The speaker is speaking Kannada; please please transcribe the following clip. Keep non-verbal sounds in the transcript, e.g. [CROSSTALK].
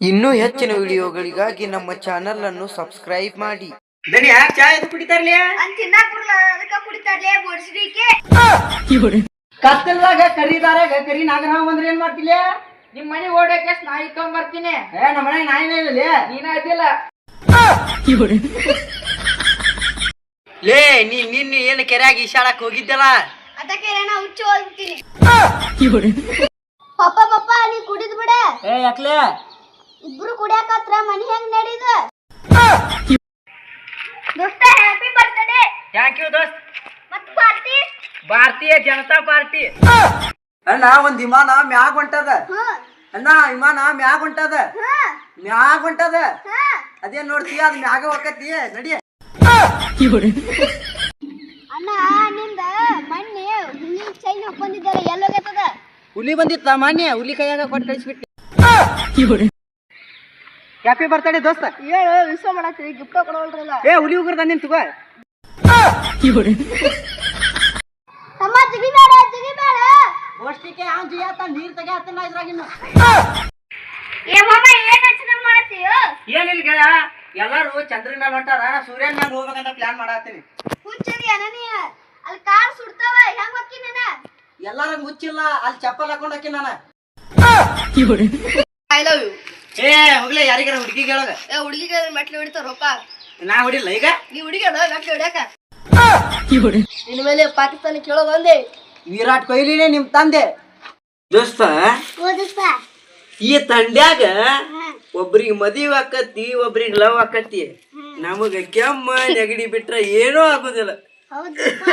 ಇನ್ನೂ ಹೆಚ್ಚಿನ ವಿಡಿಯೋಗಳಿಗಾಗಿ ನಮ್ಮ ಚಾನೆಲ್ ಅನ್ನು ಸಬ್ಸ್ಕ್ರೈಬ್ ಮಾಡಿ. ಕತ್ತಲ್ದಾಗ ಕರಿದಾರಾಗ ಕರಿ ನಾಗರಾಮ ಅಂದ್ರೆ ಏನ್ ಮಾಡ್ತಿಲ್ಲ ನಿಮ್ ಮನೆ ಓಡಕ್ಕೆ ನಾಯಿ ಬರ್ತೀನಿ ಏ ನಮ್ಮ ಮನೆ ನಾಯಿನೇ ಇಲ್ಲ ನೀನ ಅದಿಲ್ಲ ಲೇ ನೀ ನಿನ್ನ ಏನು ಕೆರೆಯಾಗಿ ಈಶಾಡಕ್ ಹೋಗಿದ್ದಲ್ಲ? ಅದಕ್ಕೆ ನಾ ಹುಚ್ಚು ಹೋಗ್ತೀನಿ. [LAUGHS] ಪಪ್ಪ ಪಪ್ಪ ನೀ ಕುಡಿದ್ ಬಿಡ. ಏ ಯಾಕ್ಲೆ? ಇಬ್ರು ಕುಡಿಯಾಕತ್ರ ಮನಿ ಹೆಂಗ್ ನಡೀದ? ದೋಸ್ತ ಹ್ಯಾಪಿ ಬರ್ತಡೇ ಥ್ಯಾಂಕ್ ಯು ದೋಸ್ತ್. ಮತ್ ಪಾರ್ಟಿ ಭಾರತೀಯ ಜನತಾ ಪಾರ್ಟಿ ಅಣ್ಣ ಒಂದ್ ವಿಮಾನ ಮ್ಯಾಗ ಹೊಂಟದ. ಅಣ್ಣ ವಿಮಾನ ಮ್ಯಾಗ ಹೊಂಟದ. ಮ್ಯಾಗ ಹೊಂಟದ. ಅದೇನ್ ನೋಡ್ತೀಯ ಅದ್ ಮ್ಯಾಗ ಹೋಗತಿ ನಡಿ. ಅಣ್ಣ ನಿಂದ ಮೊನ್ನೆ ಹುಲಿ ಚೈನ್ ಬಂದಿದ್ದಾರೆ ಎಲ್ಲೋಗತ್ತದ ಹುಲಿ ಬಂದಿತ್ತ ಮಾನ್ಯ ಹುಲಿ ಕೈಯಾಗ ಕೊಟ್ಟು ಕಳಿಸ್ಬಿಟ್ಟು. ಹ್ಯಾಪಿ ಬರ್ತಡೇ ದೋಸ್ತ. ಹೇಳು ವಿಶ್ವ ಮಾಡತ್ತೀವಿ ಗಿಫ್ಟ್ ಕೊಡೋಲ್ರಲ್ಲ ಏ ಹುಲಿ ಉಗ್ರ ತಂದಿನ ತಗೋ. ತಮ್ಮ ಜಿಗಿಬೇಡ ಜಿಗಿಬೇಡ. ಗೋಷ್ಠಿಗೆ ಅವ್ನ್ ಜಿಯಾತ ನೀರ್ ತೆಗಿಯಾತನ ಇದ್ರಾಗಿನ್ನ ಏ ಮಾಮ ಏನ್ ಯೋಚನೆ ಮಾಡತ್ತೀಯ? ಏನಿಲ್ಲ ಗೆಳೆಯ ಎಲ್ಲಾರು ಚಂದ್ರನ ಮೇಲೆ ಹೊಂಟಾರ ಸೂರ್ಯನ ಮೇಲೆ ಹೋಗ್ಬೇಕಂತ ಪ್ಲಾನ್ ಮಾಡತ್ತೀನಿ. ಹುಚ್ಚದಿ ಅನನಿ ಅಲ್ಲಿ ಕಾರ್ ಸುಡ್ತಾವ ಹೆಂಗ್ ಹೋಕ್ಕಿ ನೀನ? ಎಲ್ಲಾರ ಮುಚ್ಚಿಲ್ಲ ಅಲ್ಲಿ ಚಪ್ಪಲ್ ಹಾಕೊಂಡ್ ಹಾಕಿ ನಾನು. ಐ ಲವ್ ಯು ಏ ಹೋಗ್ಲಿ ಯಾರಿಗಾರ ಹುಡುಗಿ ಹೇಳೋಗ ಏ ಹುಡುಗಿಗೆ ಮೆಟ್ಲು ಹಿಡಿತಾರಪ್ಪ ನಾ ಹೊಡಿಲ್ಲ ಈಗ? ನೀ ಹುಡುಗಿ ಮೆಟ್ಲು ಹಿಡಿಯಾಕ. ನಿನ್ ಮೇಲೆ ಪಾಕಿಸ್ತಾನ ಕೇಳೋದು ಅಂದೆ. ವಿರಾಟ್ ಕೊಹ್ಲಿನೇ ನಿಮ್ ತಂದೆ. ದೋಸ್ತ ಈ ತಂಡ್ಯಾಗ ಒಬ್ರಿಗೆ ಮದುವೆ ಆಕತಿ ಒಬ್ರಿಗೆ ಲವ್ ಆಕತಿ ನಮಗ ಕೆಮ್ಮ ನೆಗಡಿ ಬಿಟ್ರ ಏನೂ ಆಗುದಿಲ್ಲ. ಹೌದಪ್ಪ